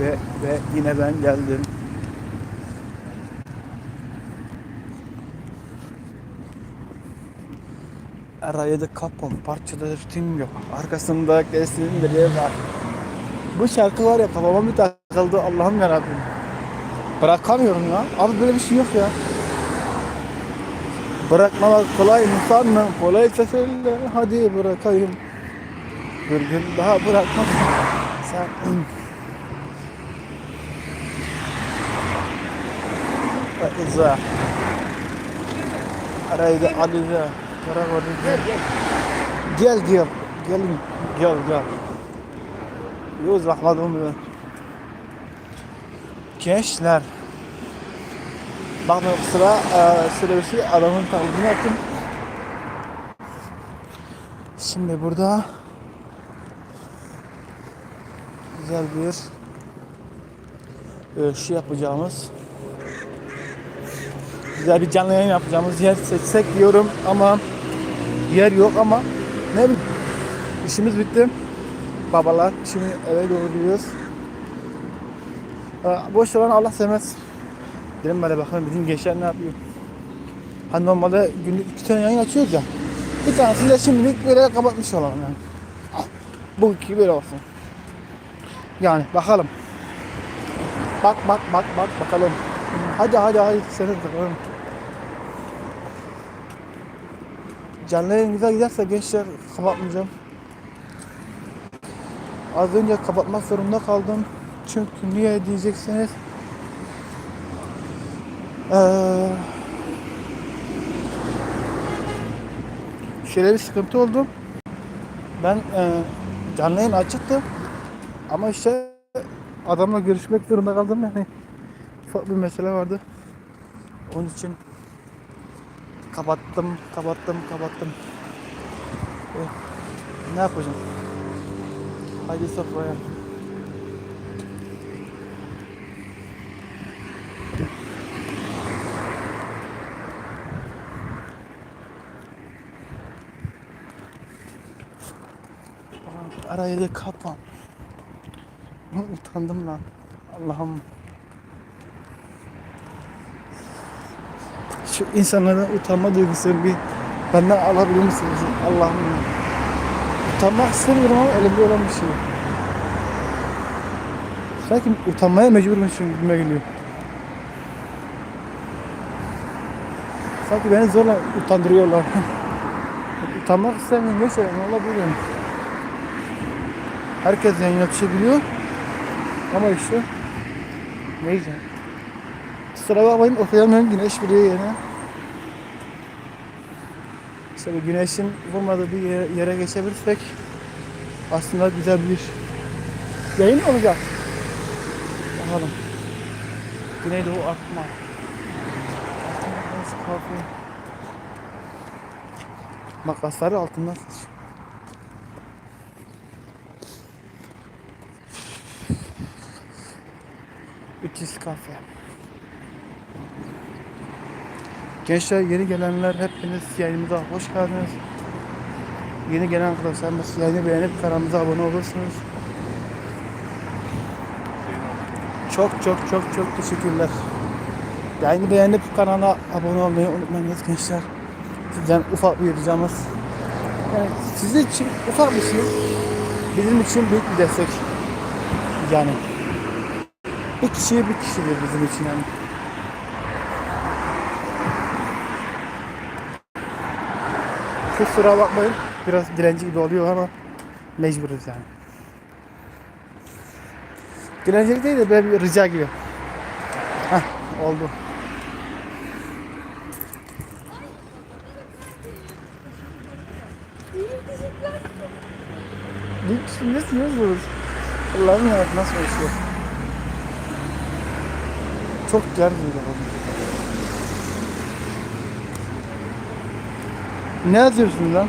Ve, ve yine ben geldim. Araya da kapım, parçada ritim yok. Arkasında kesin biri var. Bu şarkı var ya kafama bir takıldı Allah'ım yarabbim. Bırakamıyorum ya. Abi böyle bir şey yok ya. Bırakmamak kolay mı sanma Kolaysa söyle hadi bırakayım Bir gün daha bırakmam Sen Rıza Araydı Alize. Karakoru Gel gel. Gel Gelin. Gel gel. Yuz Ahmet'im ben Gençler. Bakma sıra e, şey adamın taklidini yaptım. Şimdi burada güzel bir e, şey yapacağımız güzel bir canlı yayın yapacağımız yer seçsek diyorum ama yer yok ama ne bileyim işimiz bitti. Babalar şimdi eve doğru gidiyoruz. Boş olan Allah sevmez. Dedim böyle bakalım bizim gençler ne yapıyor. Hani normalde günlük iki tane yayın açıyoruz ya. Bir tanesini de şimdilik böyle kapatmış olalım yani. Bu iki böyle olsun. Yani bakalım. Bak bak bak bak bakalım. Hadi hadi hadi seni bakalım. Canlı yayın güzel giderse gençler kapatmayacağım. Az önce kapatmak zorunda kaldım. Çünkü niye diyeceksiniz. Ee, şöyle bir sıkıntı oldu. Ben e, canlı yayın açıktı. Ama işte adamla görüşmek zorunda kaldım yani. Ufak bir mesele vardı. Onun için kapattım, kapattım, kapattım. Eh, ne yapacağım? Hadi sofraya. Arayı da kapan. Utandım lan. Allah'ım. Şu insanların utanma duygusunu bir benden alabilir misiniz? Allah'ım. Utanmak istemiyorum ama elimde olan bir şey. Sanki utanmaya mecburmuşum gibime geliyor. Sanki beni zorla utandırıyorlar. Utanmak istemiyorum. Neyse ne olabilir. Herkes yayın açabiliyor. Ama işte neyse. Sıra bakmayın okuyamıyorum güneş vuruyor yine. İşte bu güneşin vurmadığı bir yere, yere geçebilirsek aslında güzel bir yayın olacak. Bakalım. Güneydoğu Akma. Makasları altından seçiyor. Üçüz kafe. Gençler yeni gelenler hepiniz yayınımıza hoş geldiniz. Yeni gelen arkadaşlarımız yayını beğenip kanalımıza abone olursunuz. Çok çok çok çok teşekkürler. Yayını beğenip kanala abone olmayı unutmayınız gençler. Sizden ufak bir ricamız. Yani sizin için ufak bir şey. Bizim için büyük bir destek. Yani bir kişiye bir kişidir bizim için yani. Kusura bakmayın. Biraz dilenci gibi oluyor ama mecburuz yani. Dilencilik değil de böyle bir rica gibi. Heh, oldu. Ne nasıl Allah'ım ya nasıl yaşıyor? Çok gergin Ne yazıyorsun lan?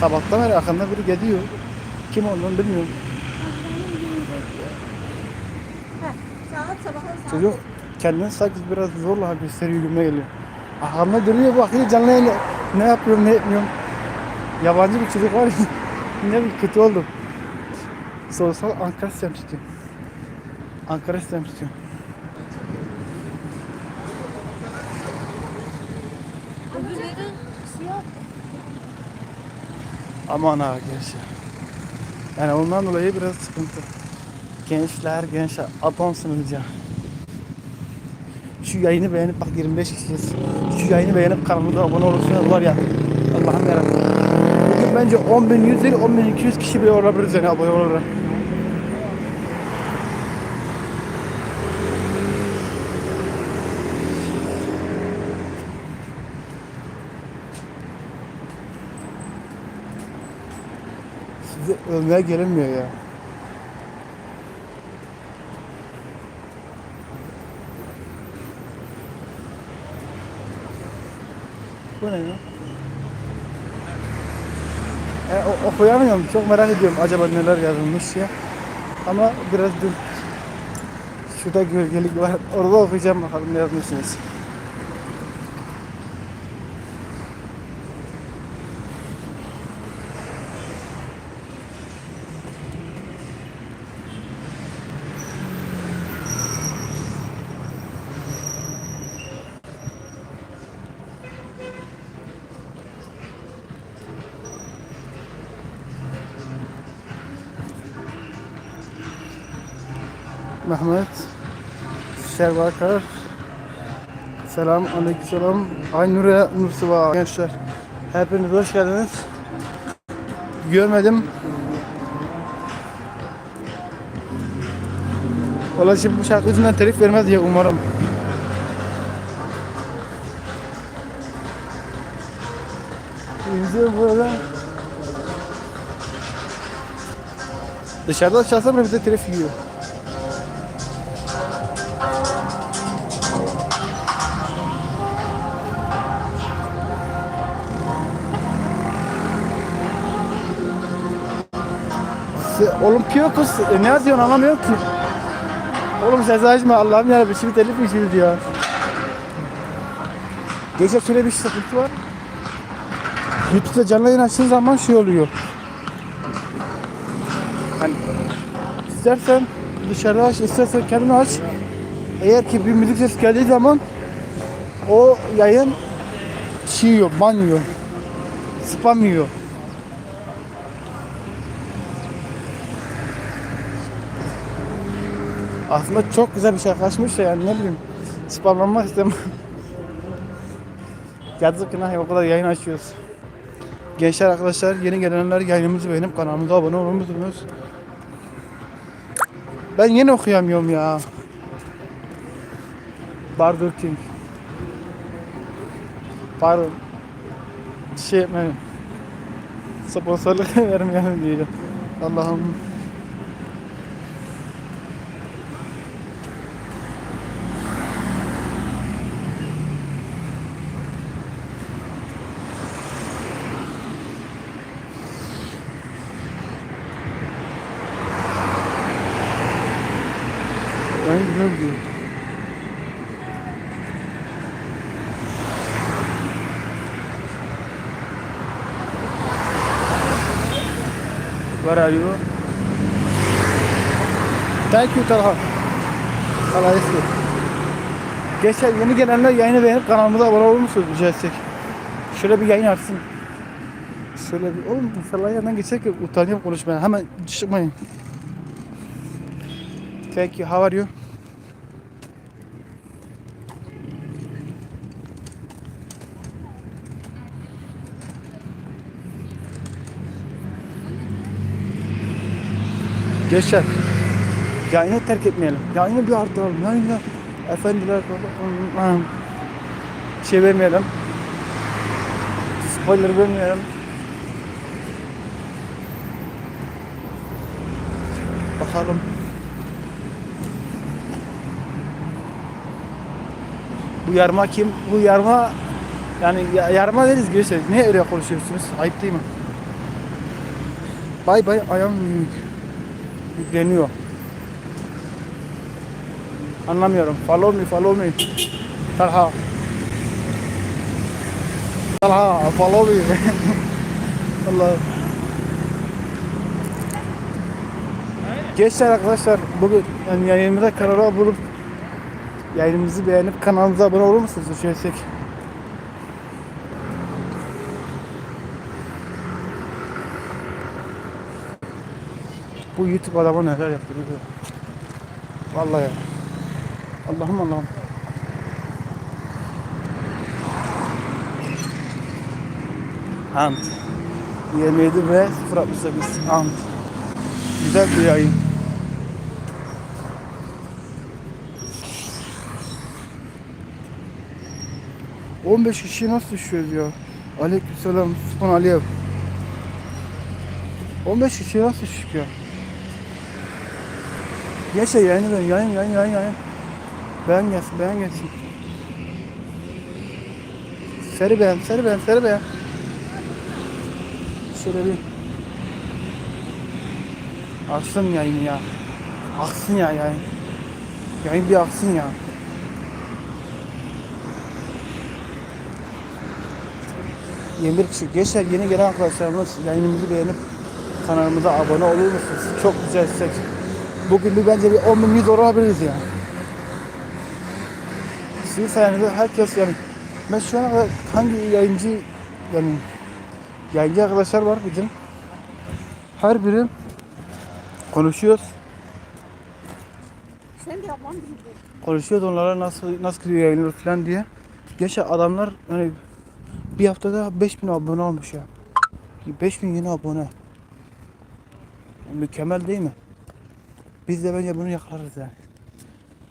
Sabahtan beri arkamda biri geliyor. Kim olduğunu bilmiyorum. Çocuk kendini sanki biraz zorla gösteriyor gibime geliyor. Arkamda duruyor bakıyor canlı ne yapıyorum ne etmiyorum. Yabancı bir çocuk var ya. ne bir kötü oldum. Sorsal Ankara sistem tutuyor. Ankara sistem siyah. Aman ha gençler. Yani ondan dolayı biraz sıkıntı. Gençler gençler adamsınız ya. Şu yayını beğenip bak 25 kişiyiz. Şu yayını beğenip kanalımıza abone olursanız var ya. Allah'ım yarabbim. Bence 10.100 değil 10.200 kişi bile olabiliriz yani abone olarak. Size övmeye gelinmiyor ya. Bu ne ya? E, okuyamıyorum. Çok merak ediyorum acaba neler yazılmış ya. Ama biraz dur. Şurada gölgelik var. Orada okuyacağım bakalım ne yazmışsınız. Mehmet Servakar. Selam aleykümselam. Aynur'a Nursuva gençler. Hepiniz hoş geldiniz. Görmedim. Valla şimdi bu şarkı yüzünden telif vermez diye umarım. Bizi burada Dışarıda çalsam bile bize telif yiyor Piyokos e, ne yazıyorsun anlamıyorum ki. Oğlum ses açma Allah'ım yarabbim şimdi telif mi şimdi ya. Gece şöyle bir sıkıntı var. YouTube'da canlı yayın açtığın zaman şey oluyor. Hani istersen dışarı aç, istersen kendin aç. Eğer ki bir müzik ses geldiği zaman o yayın şey yiyor, ban. Spam yiyor. Aslında çok güzel bir şarkı açmış da yani ne bileyim spamlanmak istemem. Yazık günah ya, o kadar yayın açıyoruz. Gençler arkadaşlar yeni gelenler yayınımızı beğenip kanalımıza abone olmayı unutmayınız. Ben yine okuyamıyorum ya. Burger King. Pardon. Şey yapmayın. Sponsorluk vermeyelim diye. Allah'ım. Ben güzel diyor. Where are you? Talha. Talha Eski. Geçer yeni gelenler yayını beğenip kanalımıza abone olur musunuz rica etsek? Şöyle bir yayın açsın. Şöyle bir oğlum insanlar yanından geçerken utanıyorum konuşmaya. Hemen çıkmayın. Thank you. How are you? Gençler, yayını terk etmeyelim. Yayını bir artıralım. Yayını efendiler şey vermeyelim. Spoiler vermeyelim. Bakalım. Bu yarma kim? Bu yarma yani ya- yarma deriz gençler. Ne öyle konuşuyorsunuz? Ayıp değil mi? Bay bay ayağım yük- yükleniyor. Anlamıyorum. Follow me, follow me. Talha. Talha, follow me. Allah. Gençler arkadaşlar bugün yani yayınımıza kanala bulup yayınımızı beğenip kanalımıza abone olur musunuz? Düşersek. Bu YouTube adama neler yaptırıyor. Vallahi ya. Allah'ım Allah'ım. Ant. 27 ve 068 Ant. Güzel bir yayın. ...15 kişi nasıl düşüyoruz ya? Aleykümselam Sübhan Aliyev. 15 kişi nasıl düşük ya? Geçe yayını ben yayın yayın yayın yayın. Beğen gelsin beğen gelsin. Seri beğen seri beğen seri beğen. Şöyle bir Aksın yayın ya. Aksın ya yayın. Yayın bir aksın ya. Yeni bir. Gençler yeni gelen arkadaşlarımız yayınımızı beğenip kanalımıza abone olur musunuz? Çok güzel istek. Bugün bir bence bir 10 bin 100 olabiliriz yani. Sizin sayenizde herkes yani ben şu ana kadar hangi yayıncı yani yayıncı arkadaşlar var bizim. Her biri konuşuyoruz. Sen de yapman. Konuşuyoruz onlara nasıl nasıl yayınlar falan diye. Geçen adamlar hani bir haftada 5000 abone olmuş ya. 5000 yeni abone. Mükemmel değil mi? Biz de bence bunu yakalarız yani.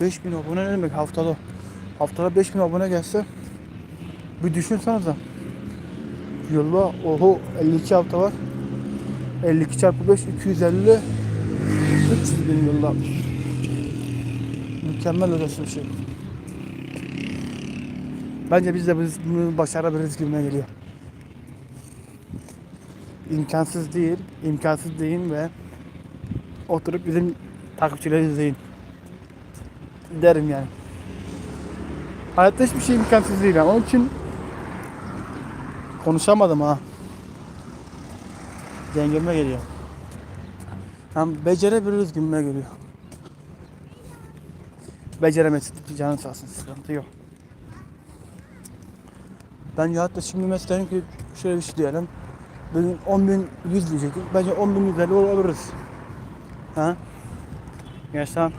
5000 abone ne demek haftada? Haftada 5000 abone gelse bir düşünsenize. Yılda oho 52 hafta var. 52 çarpı 5 250 300 bin yılda. Mükemmel ötesi bir şey. Bence biz de biz bunu başarabiliriz gibime geliyor. İmkansız değil, imkansız değil ve oturup bizim takipçileri izleyin. Derim yani. Hayatta hiçbir şey imkansız değil yani. Onun için konuşamadım ha. Dengeme geliyor. Tam becerebiliriz gibime geliyor. Beceremezsin. Canın sağ olsun. Sıkıntı yok. Bence hatta şimdi mesela ki şöyle bir şey diyelim. Bugün 10 bin 100 diyecektik. Bence 10 bin 150 olabiliriz. Ha? Gençler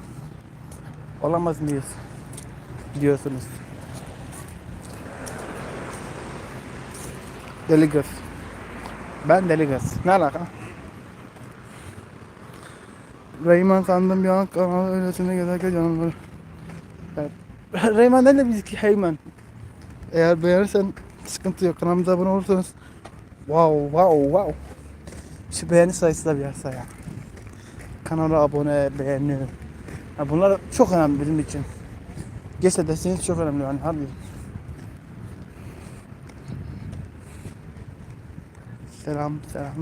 olamaz mıyız? Diyorsunuz. Deli kız. Ben deli kız. Ne alaka? Reyman sandım bir an kanalı öylesine gezerken canım var. Evet. Reyman değil de bizimki Heyman. Eğer beğenirsen sıkıntı yok. Kanalımıza abone olursanız wow wow wow. Şu beğeni sayısı da bir arsa ya. Kanala abone, beğeni. Ya bunlar çok önemli bizim için. Geçse desteğiniz çok önemli yani harbi. Selam, selam.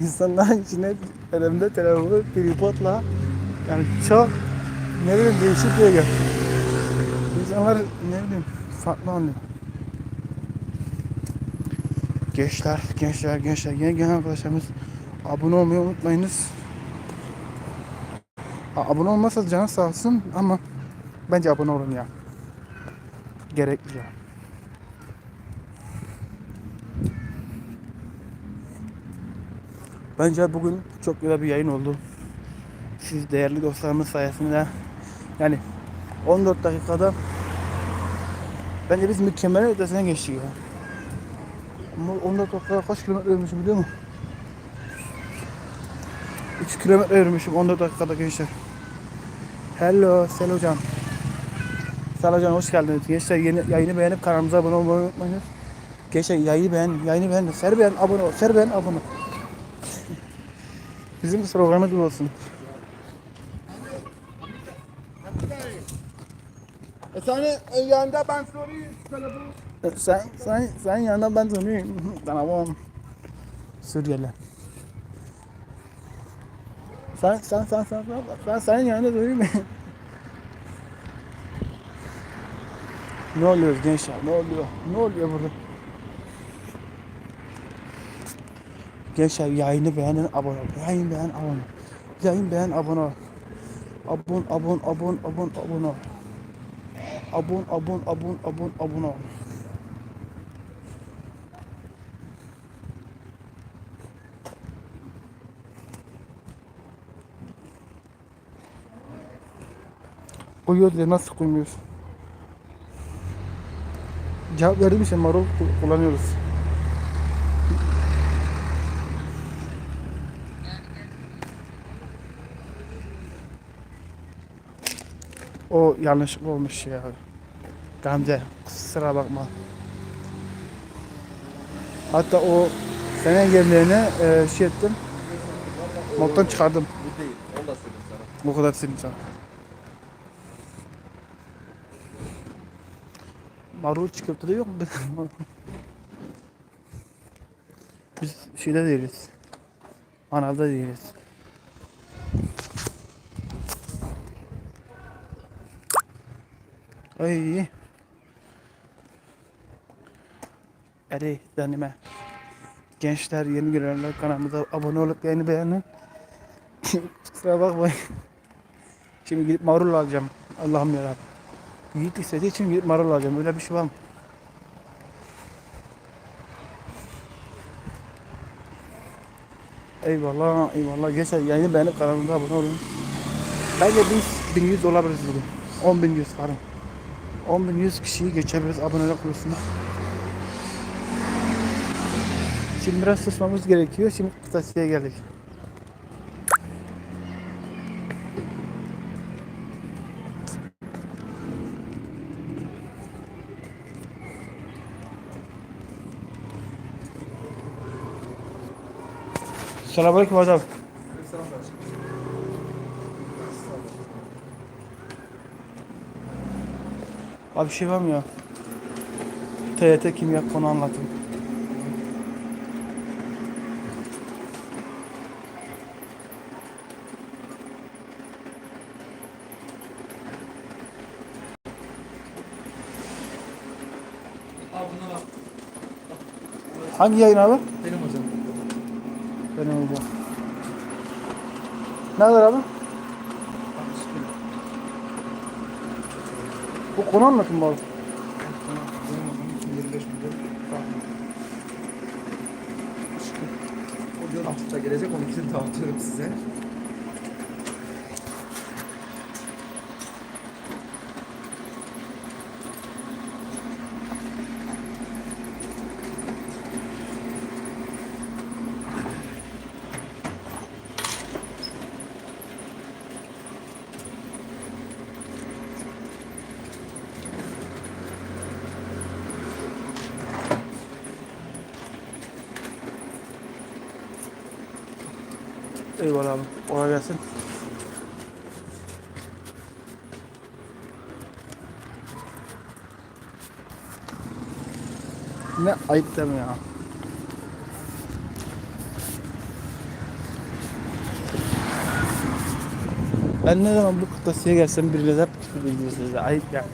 İnsanların içine elimde telefonu tripodla yani çok ne bileyim değişik yer. İnsanlar ne bileyim farklı anlıyor. Gençler, gençler, gençler, yeni gelen arkadaşlarımız abone olmayı unutmayınız. A- Abone olmazsanız canı sağ olsun ama bence abone olun ya. Gerekli ya. Bence bugün çok güzel bir yayın oldu. Siz değerli dostlarımız sayesinde yani 14 dakikada bence biz mükemmel ötesine geçtik ya. Ama 14 dakikada kaç kilometre yürümüşüm biliyor musun? 3 kilometre yürümüşüm 14 dakikada gençler. Hello Sel hocam. Sel hocam hoş geldiniz. Gençler yeni, yayını beğenip kanalımıza abone olmayı unutmayınız. Gençler yayını beğen, yayını beğen, ser beğen, abone ol, ser beğen, abone ol. Bizim programımız bu olsun. Tane e, yanında ben sorayım. Telefonu. Sen, sen, sen yanında ben tanıyorum. Tamam. Suriyeli. Sen, sen, sen, sen, sen, sen, senin yanında durayım. ne oluyor gençler? Ne oluyor? Ne oluyor burada? Gençler yayını beğenin, abone ol. Yayın beğen, abone ol. Yayın beğen, abone ol. Abon, abon, abon, abon, abone ol. Abon, abon, abon, abon, abone ol. Koyuyor diye nasıl koymuyoruz? Cevap verdim işte marul ku- kullanıyoruz. O yanlışlıkla olmuş ya. Gamze kusura bakma. Hatta o senin yerlerine e, şey ettim. Moddan çıkardım. Bu değil. Onu da söyleyeyim sana. Bu kadar sildim sana. Marul çıkıp da yok mu? Biz şeyde değiliz. Manavda değiliz. Ay. Ali denime. Gençler yeni girenler kanalımıza abone olup yeni beğenin. Kusura bakmayın. Şimdi gidip marul alacağım. Allah'ım yarabbim. Yiğit istediği için gidip marul alacağım. Öyle bir şey var mı? Eyvallah, eyvallah. Gençler yayını beğenip kanalımıza abone olun. Bence biz 1100 olabiliriz bugün. 10.100 falan. 10.100 kişiyi geçebiliriz abonelik kursuna. Şimdi biraz susmamız gerekiyor. Şimdi kıtasıya geldik. Selamünaleyküm hocam. Abi bir şey var mı ya? TYT kimya konu anlatın. Hangi yayın abi? Benim hocam. Benim hocam. Ne kadar abi? Bu konu anlatın mı abi? Benim hocam 225 milyon. O hafta gelecek 12'sini dağıtıyorum size. Eyvallah abi. Kolay gelsin. Ne ayıp deme ya. Ben ne zaman bu kıtasıya gelsem birileri hep küfür ediyorsunuz. Ayıp ya.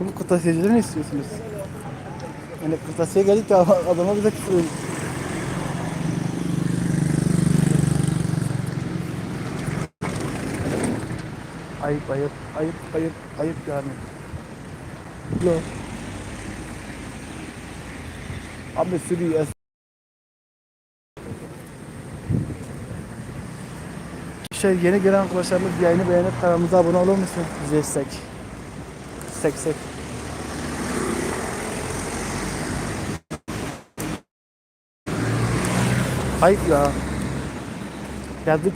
Bu kıtasiyecileri ne istiyorsunuz? Yani kıtasıya geldik de adama bize küfür Ayıp ayıp ayıp ayıp ayıp yani. Lo. Abi sürüyor. Şey yeni gelen arkadaşlarımız yayını beğenip kanalımıza abone olur musun? Bize istek. Sek sek. Ayıp ya. Yazdık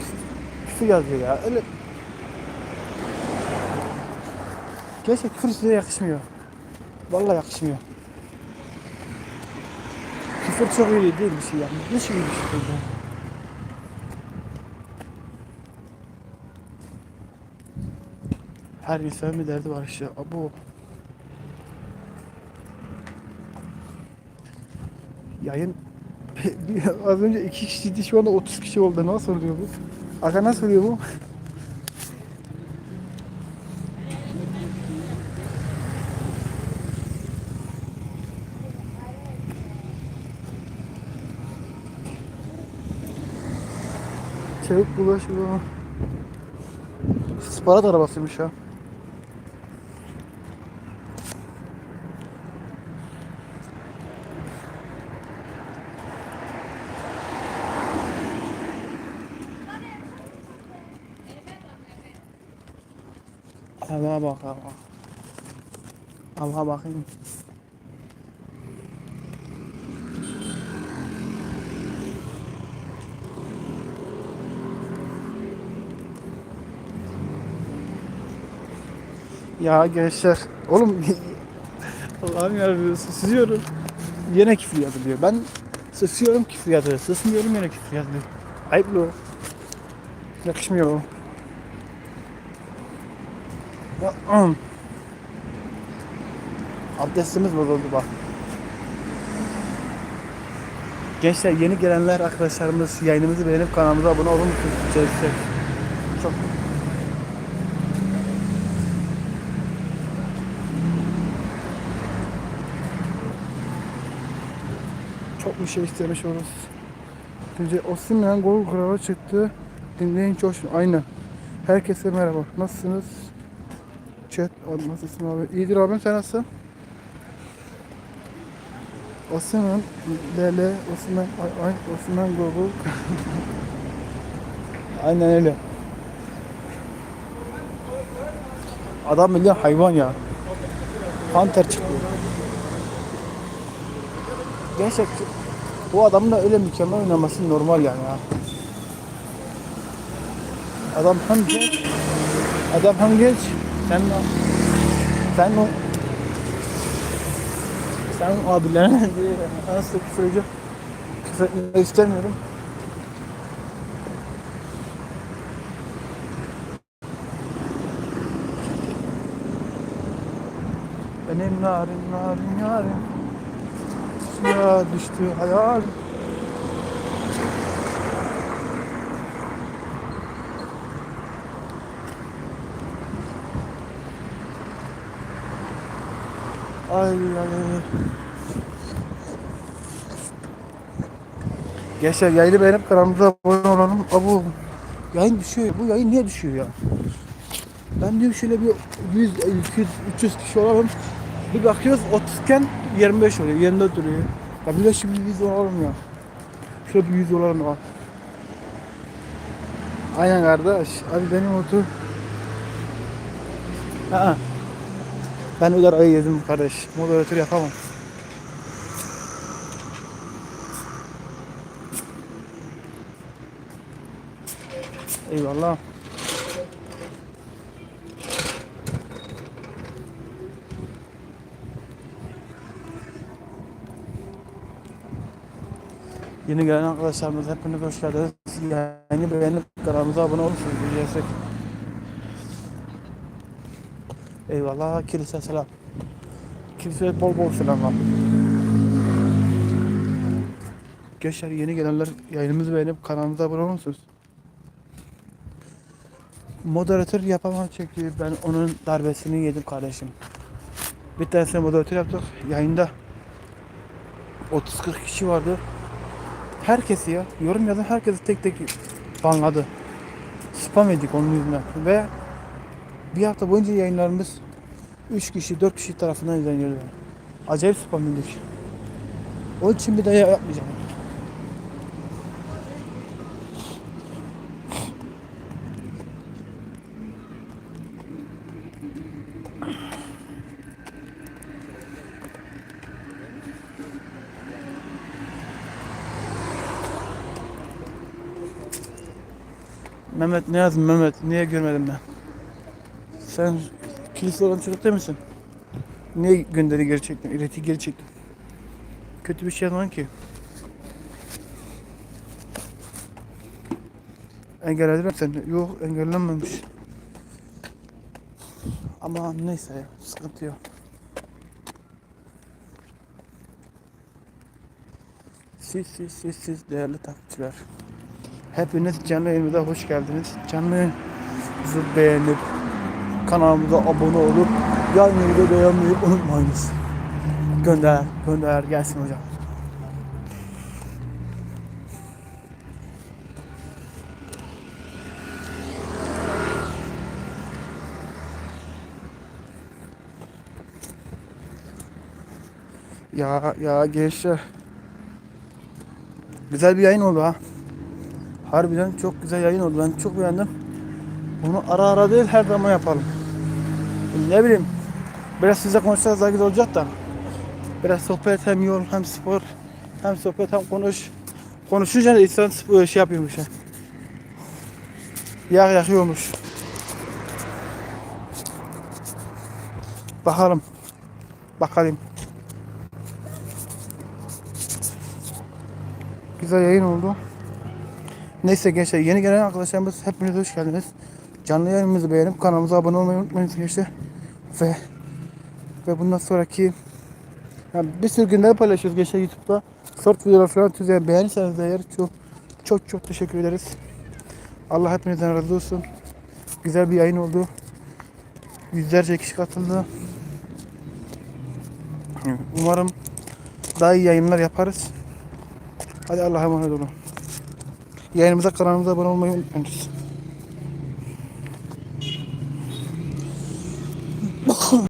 küfür yazıyor ya. Öyle Gerçek küfür yakışmıyor. Vallahi yakışmıyor. Küfür çok iyi değil bir şey yani. Ne şey bir şey. Her insanın bir derdi var işte. Bu yayın az önce iki kişiydi şu anda 30 kişi oldu. Nasıl oluyor bu? Aga nasıl oluyor bu? Çevik bulaşıyor. Sparat arabasıymış ya. Allah'a bak Allah. Allah'a bakayım. Ya gençler. Oğlum Allah'ım yarabbim susuyorum. Yine küfür yazılıyor. Ben susuyorum küfür yazılıyor. Susmuyorum yine küfür yazılıyor. Ayıp lo. Yakışmıyor o. Abdestimiz bozuldu bak. Gençler yeni gelenler arkadaşlarımız yayınımızı beğenip kanalımıza abone? Rica Çok bir şey istemiş oluruz. Önce Osimhen gol krala çıktı. Dinleyin coşun. Aynen. Herkese merhaba. Nasılsınız? Chat. Nasılsın abi? İyidir abim sen nasılsın? Osimhen, Lele, Osimhen, ay, ay, Osimhen gol. Aynen öyle. Adam milyon hayvan ya. Panter çıktı. Gerçekten bu adamın da öyle mükemmel oynaması normal yani ya. Adam hem genç, adam hem genç, sen sen o sen abilerine nasıl küfürcü küfür etmek istemiyorum. Benim narim narim yarim Suya düştü hayal Ay ay ay. Gençler yayını beğenip kanalımıza abone olalım. Abu yayın düşüyor. Bu yayın niye düşüyor ya? Ben diyorum şöyle bir 100, 200, 300 kişi olalım. Bir bakıyoruz 30 iken 25 oluyor, 24 oluyor. Ya bir de şimdi 100 olalım ya. Şöyle bir 100 olalım ya. Aynen kardeş. Abi benim otur. Ha. Ben o arayı yedim kardeş. Moderatör yapamam. Eyvallah. Yeni gelen arkadaşlarımız hepiniz hoş geldiniz. Yeni beğenip kanalımıza abone olursunuz. Diyeceksek. Eyvallah. Kilise selam. Kilise bol bol selamlar. Gençler yeni gelenler yayınımızı beğenip kanalımıza abone olur musunuz? Moderatör yapamam çünkü ben onun darbesini yedim kardeşim. Bir tanesini moderatör yaptık. Yayında 30-40 kişi vardı. Herkesi ya yorum yazan herkesi tek tek banladı. Spam edik onun yüzünden ve bir hafta boyunca yayınlarımız 3 kişi 4 kişi tarafından izleniyordu. Acayip spam yedik. Onun için bir daha yapmayacağım. Mehmet ne yazdın Mehmet? Niye görmedim ben? Sen kilise olan çocuk değil misin? Niye gönderi geri çektin? İleti geri çektin. Kötü bir şey yazmadın ki. Engellediler mi seni? Yok engellenmemiş. Ama neyse ya sıkıntı yok. siz siz siz siz değerli takipçiler. Hepiniz canlı yayınımıza hoş geldiniz. Canlı yayınımızı beğenip kanalımıza abone olup yayınımızı da beğenmeyi unutmayınız. Gönder, gönder gelsin hocam. Ya ya gençler. Güzel bir yayın oldu ha. Harbiden çok güzel yayın oldu. Ben çok beğendim. Bunu ara ara değil her zaman yapalım. Ne bileyim. Biraz size konuşacağız daha güzel olacak da. Biraz sohbet hem yol hem spor. Hem sohbet hem konuş. Konuşunca da insan spor şey yapıyormuş. ha. Yağ yakıyormuş. Bakalım. Bakalım. Güzel yayın oldu. Neyse gençler yeni gelen arkadaşlarımız hepiniz hoş geldiniz. Canlı yayınımızı beğenip kanalımıza abone olmayı unutmayın gençler. Ve ve bundan sonraki yani bir sürü günler paylaşıyoruz gençler YouTube'da. Short videolar falan. Yani beğenirseniz eğer çok çok çok teşekkür ederiz. Allah hepinizden razı olsun. Güzel bir yayın oldu. Yüzlerce kişi katıldı. Umarım daha iyi yayınlar yaparız. Hadi Allah'a emanet olun. Yayınımıza kanalımıza abone olmayı unutmayınız.